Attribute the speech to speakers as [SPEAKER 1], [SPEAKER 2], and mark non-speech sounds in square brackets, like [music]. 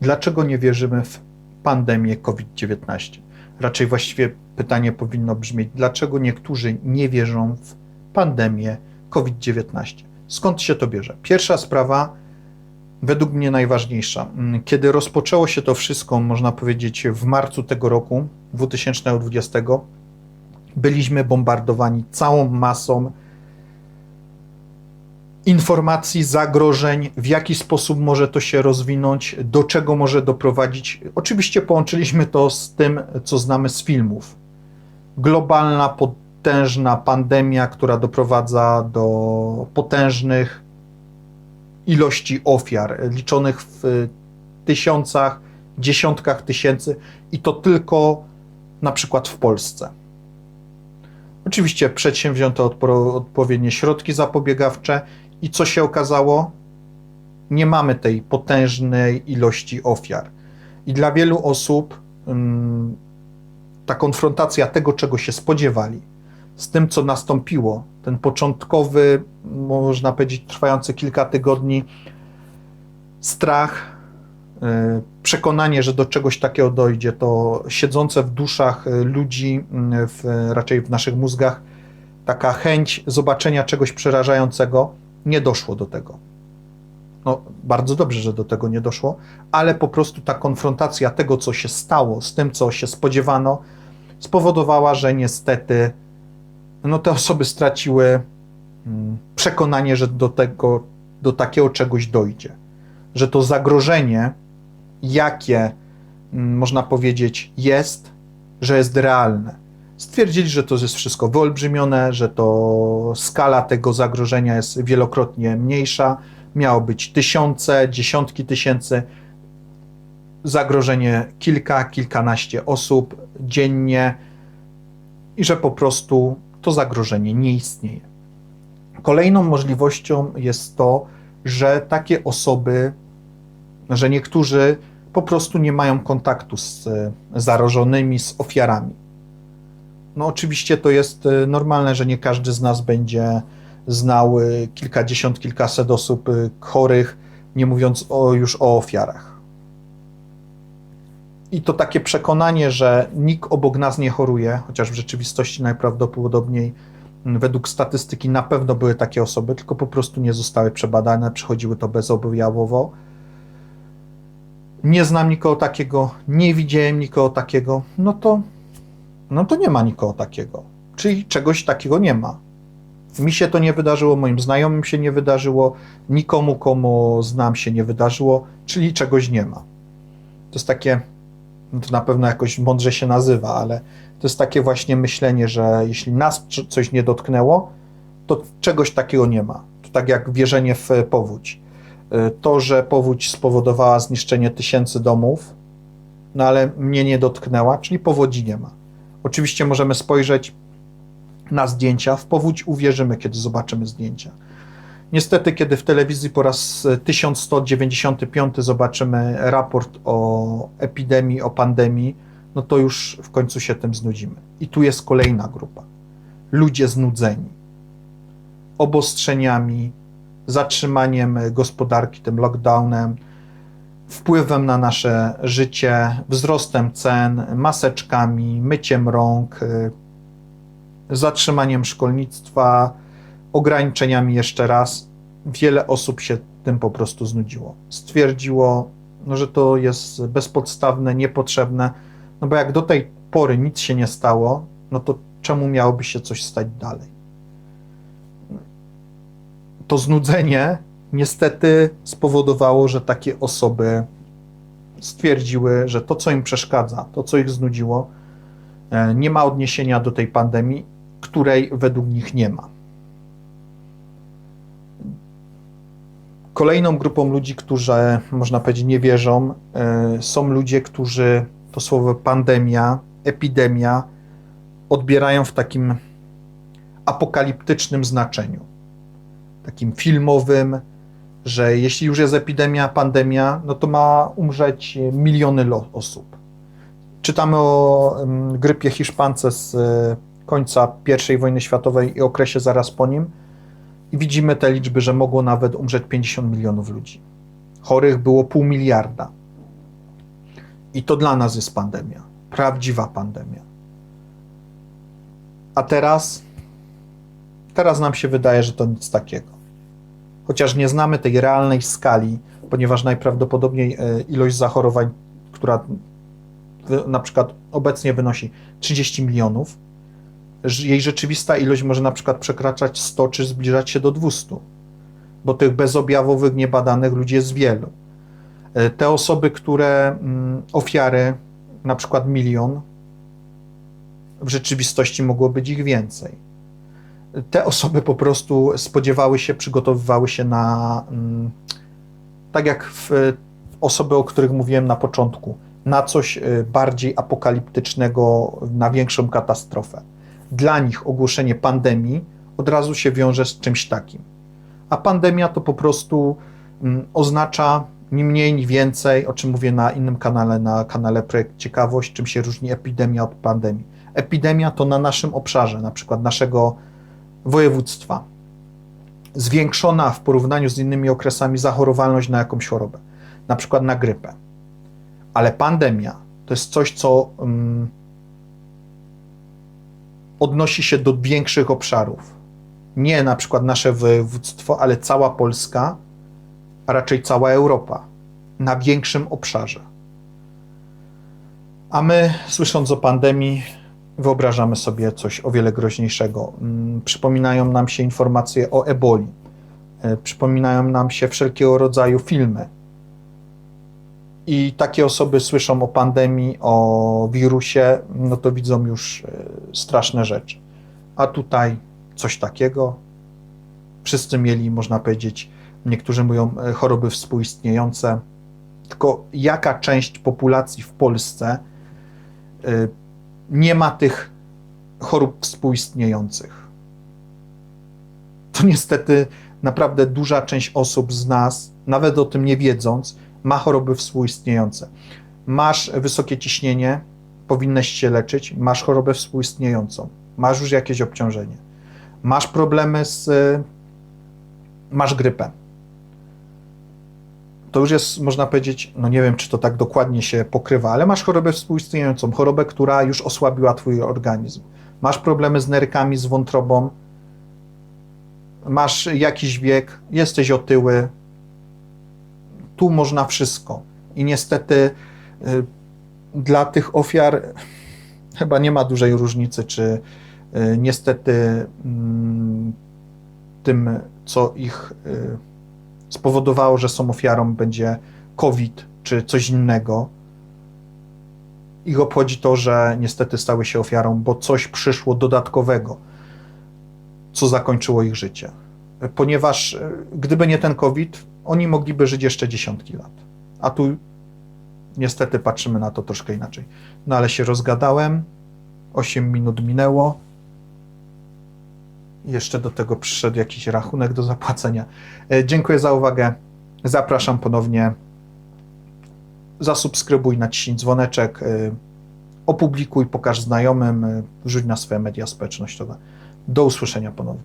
[SPEAKER 1] Dlaczego nie wierzymy w pandemię COVID-19? Raczej właściwie pytanie powinno brzmieć, dlaczego niektórzy nie wierzą w pandemię COVID-19? Skąd się to bierze? Pierwsza sprawa, według mnie najważniejsza. Kiedy rozpoczęło się to wszystko, można powiedzieć, w marcu tego roku, 2020, byliśmy bombardowani całą masą informacji, zagrożeń, w jaki sposób może to się rozwinąć, do czego może doprowadzić. Oczywiście połączyliśmy to z tym, co znamy z filmów. Globalna, potężna pandemia, która doprowadza do potężnych ilości ofiar, liczonych w tysiącach, dziesiątkach tysięcy, i to tylko na przykład w Polsce. Oczywiście przedsięwzięto odpo- odpowiednie środki zapobiegawcze, i co się okazało? Nie mamy tej potężnej ilości ofiar. I dla wielu osób ym, ta konfrontacja tego, czego się spodziewali, z tym, co nastąpiło, ten początkowy, można powiedzieć, trwający kilka tygodni strach, y, przekonanie, że do czegoś takiego dojdzie, to siedzące w duszach y, ludzi, y, w, raczej w naszych mózgach, taka chęć zobaczenia czegoś przerażającego, nie doszło do tego. No, bardzo dobrze, że do tego nie doszło, ale po prostu ta konfrontacja tego, co się stało, z tym, co się spodziewano, spowodowała, że niestety no, te osoby straciły mm, przekonanie, że do tego, do takiego czegoś dojdzie. Że to zagrożenie, jakie mm, można powiedzieć jest, że jest realne. Stwierdzili, że to jest wszystko wyolbrzymione, że to skala tego zagrożenia jest wielokrotnie mniejsza. Miało być tysiące, dziesiątki tysięcy. Zagrożenie kilka, kilkanaście osób dziennie i że po prostu to zagrożenie nie istnieje. Kolejną możliwością jest to, że takie osoby, że niektórzy po prostu nie mają kontaktu z zarażonymi, z ofiarami. No oczywiście to jest y, normalne, że nie każdy z nas będzie znał y, kilkadziesiąt, kilkaset osób y, chorych, nie mówiąc o, już o ofiarach. I to takie przekonanie, że nikt obok nas nie choruje, chociaż w rzeczywistości najprawdopodobniej mm, według statystyki na pewno były takie osoby, tylko po prostu nie zostały przebadane, przechodziły to bezobjawowo. Nie znam nikogo takiego, nie widziałem nikogo takiego, no to no to nie ma nikogo takiego. Czyli czegoś takiego nie ma. Mi się to nie wydarzyło, moim znajomym się nie wydarzyło, nikomu, komu znam się nie wydarzyło, czyli czegoś nie ma. To jest takie, no to na pewno jakoś mądrze się nazywa, ale to jest takie właśnie myślenie, że jeśli nas coś nie dotknęło, to czegoś takiego nie ma. To tak jak wierzenie w powódź. Y, to, że powódź spowodowała zniszczenie tysięcy domów, no ale mnie nie dotknęła, czyli powodzi nie ma. Oczywiście możemy spojrzeć na zdjęcia. W powódź uwierzymy, kiedy zobaczymy zdjęcia. Niestety, kiedy w telewizji po raz 1195 zobaczymy raport o epidemii, o pandemii, no to już w końcu się tym znudzimy. I tu jest kolejna grupa. Ludzie znudzeni obostrzeniami, zatrzymaniem gospodarki, tym lockdownem, wpływem na nasze życie, wzrostem cen, maseczkami, myciem rąk, y, zatrzymaniem szkolnictwa, ograniczeniami jeszcze raz. Wiele osób się tym po prostu znudziło. Stwierdziło, no, że to jest bezpodstawne, niepotrzebne, no bo jak do tej pory nic się nie stało, no to czemu miałoby się coś stać dalej? To znudzenie niestety spowodowało, że takie osoby stwierdziły, że to, co im przeszkadza, to, co ich znudziło, e, nie ma odniesienia do tej pandemii, której według nich nie ma. Kolejną grupą ludzi, którzy, można powiedzieć, nie wierzą, e, są ludzie, którzy to słowo pandemia, epidemia odbierają w takim apokaliptycznym znaczeniu, takim filmowym, że jeśli już jest epidemia, pandemia, no to ma umrzeć miliony osób. Czytamy o grypie hiszpance z e, końca I wojny światowej i okresie zaraz po nim i widzimy te liczby, że mogło nawet umrzeć 50 milionów ludzi. Chorych było pół miliarda. I to dla nas jest pandemia. Prawdziwa pandemia. A teraz, teraz nam się wydaje, że to nic takiego. Chociaż nie znamy tej realnej skali, ponieważ najprawdopodobniej e, ilość zachorowań, która na przykład obecnie wynosi 30 milionów, jej rzeczywista ilość może na przykład przekraczać 100 czy zbliżać się do 200, bo tych bezobjawowych, niebadanych ludzi jest wielu. E, Te osoby, które mm, ofiary, na przykład milion, w rzeczywistości mogło być ich więcej. Te osoby po prostu spodziewały się, przygotowywały się na, mm, tak jak osoby, o których mówiłem na początku, na coś y, bardziej apokaliptycznego, na większą katastrofę. Dla nich ogłoszenie pandemii od razu się wiąże z czymś takim. A pandemia to po prostu mm, oznacza ni mniej, ni więcej, o czym mówię na innym kanale, na kanale Projekt Ciekawość, czym się różni epidemia od pandemii. Epidemia to na naszym obszarze, na przykład naszego województwa, zwiększona w porównaniu z innymi okresami zachorowalność na jakąś chorobę, na przykład na grypę. Ale pandemia to jest coś, co mm, odnosi się do większych obszarów. Nie na przykład nasze województwo, ale cała Polska, a raczej cała Europa, na większym obszarze. A my, słysząc o pandemii, wyobrażamy sobie coś o wiele groźniejszego. Mm, Przypominają nam się informacje o eboli, e, przypominają nam się wszelkiego rodzaju filmy. I takie osoby słyszą o pandemii, o wirusie, no to widzą już e, straszne rzeczy. A tutaj coś takiego. Wszyscy mieli, można powiedzieć, niektórzy mówią e, choroby współistniejące. Tylko jaka część populacji w Polsce nie ma tych chorób współistniejących? To niestety naprawdę duża część osób z nas, nawet o tym nie wiedząc, ma choroby współistniejące. Masz wysokie ciśnienie, powinnaś się leczyć, masz chorobę współistniejącą, masz już jakieś obciążenie, masz problemy z. masz grypę. To już jest, można powiedzieć, no nie wiem, czy to tak dokładnie się pokrywa, ale masz chorobę współistniejącą, chorobę, która już osłabiła Twój organizm. Masz problemy z nerkami, z wątrobą, masz jakiś wiek, jesteś otyły, tu można wszystko. I niestety y, dla tych ofiar [laughs] chyba nie ma dużej różnicy, czy y, niestety mm, tym, co ich y, spowodowało, że są ofiarą, będzie COVID czy coś innego. Ich obchodzi to, że niestety stały się ofiarą, bo coś przyszło dodatkowego, co zakończyło ich życie. Ponieważ y, gdyby nie ten COVID, oni mogliby żyć jeszcze dziesiątki lat. A tu niestety patrzymy na to troszkę inaczej. No ale się rozgadałem, 8 minut minęło. Jeszcze do tego przyszedł jakiś rachunek do zapłacenia. E, Dziękuję za uwagę. Zapraszam ponownie. Zasubskrybuj, naciśnij dzwoneczek, e, opublikuj, pokaż znajomym, e, wrzuć na swoje media społecznościowe. Do usłyszenia ponownie.